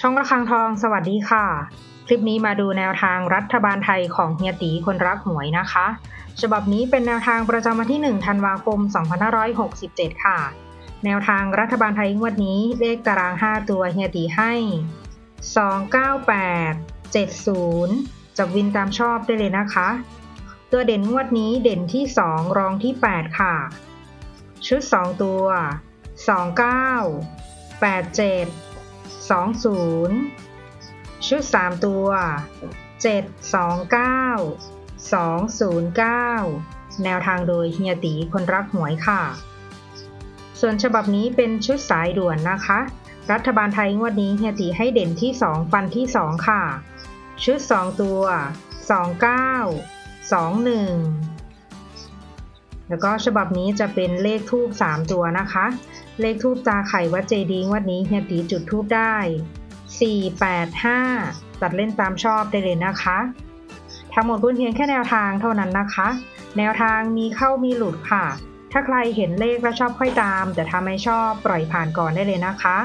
ช่องระฆังทองสวัสดีค่ะ คลิปนี้มาดูแนวทางรัฐบาลไทยของเฮียตีคนรักหวยนะคะ ฉบับนี้เป็นแนวทางประจำวันที่ 1 ธันวาคม 2567 ค่ะ แนวทางรัฐบาลไทยงวดนี้เลขตาราง 5 ตัวเฮียตีให้ 298 70 จับวินตามชอบได้เลยนะคะ ตัวเด่นงวดนี้เด่นที่ 2 รองที่ 8 ค่ะ ชุด 2 ตัว 29 87 20ชุด3ตัว729 209แนวทางโดยเฮียตีคนรักหวยค่ะ ส่วนฉบับนี้เป็นชุดสายด่วนนะคะ รัฐบาลไทยงวดนี้เฮียตีให้เด่นที่2ฟันที่2ค่ะ ชุด2ตัว29 21 แล้วก็ฉบับนี้จะเป็นเลขทูบ3ตัวนะคะ เลขทูบตาไข่วัดเจดีย์งวันนี้เฮียตีจุดทูบได้ 485 ตัดเล่นตามชอบได้เลยนะคะ ทั้งหมดเป็นเพียงแค่แนวทางเท่านั้นนะคะ แนวทางมีเข้ามีหลุดค่ะ ถ้าใครเห็นเลขแล้วชอบค่อยตาม แต่ถ้าไม่ชอบปล่อยผ่านก่อนได้เลยนะคะ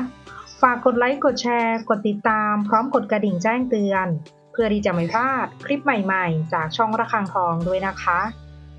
ฝากกดไลค์กดแชร์ กดติดตาม พร้อมกดกระดิ่งแจ้งเตือน เพื่อที่จะไม่พลาดคลิปใหม่ ๆ จากช่องระฆังทองด้วยนะคะ